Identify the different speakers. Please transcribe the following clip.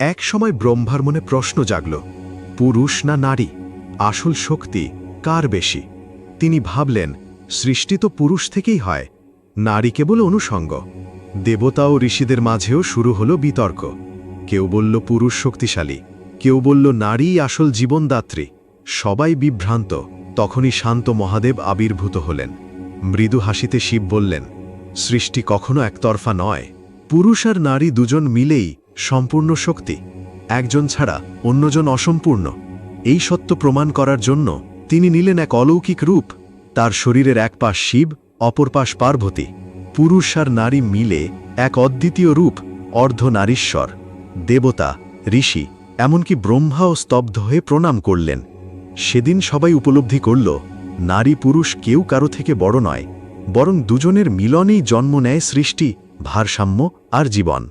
Speaker 1: এক সময় ব্রহ্মার মনে প্রশ্ন জাগল, পুরুষ না নারী? আসল শক্তি কার বেশি? তিনি ভাবলেন, সৃষ্টি তো পুরুষ থেকেই হয়, নারী কেবল অনুষঙ্গ দেবতা ও ঋষিদের মাঝেও শুরু হলো বিতর্ক। কেউ বলল পুরুষ শক্তিশালী, কেউ বলল নারী আসল জীবনদাত্রী। সবাই বিভ্রান্ত, তখনই শান্ত মহাদেব আবির্ভূত হলেন। মৃদু হাসিতে শিব বললেন, সৃষ্টি কখনো একতরফা নয়, পুরুষ আর নারী দুজন মিলেই সম্পূর্ণ শক্তি, একজন ছাড়া অন্যজন অসম্পূর্ণ। এই সত্য প্রমাণ করার জন্য তিনি নিলেন এক অলৌকিক রূপ, তার শরীরের এক পাশ শিব, অপর পাশ পার্বতী। পুরুষ আর নারী মিলে এক অদ্বিতীয় রূপ, অর্ধ নারীশ্বর, দেবতা, ঋষি, এমনকি ব্রহ্মাও স্তব্ধ হয়ে প্রণাম করলেন। সেদিন সবাই উপলব্ধি করল, নারী পুরুষ কেউ কারও থেকে বড় নয়, বরং দুজনের মিলনেই জন্ম নেয় সৃষ্টি, ভারসাম্য আর জীবন।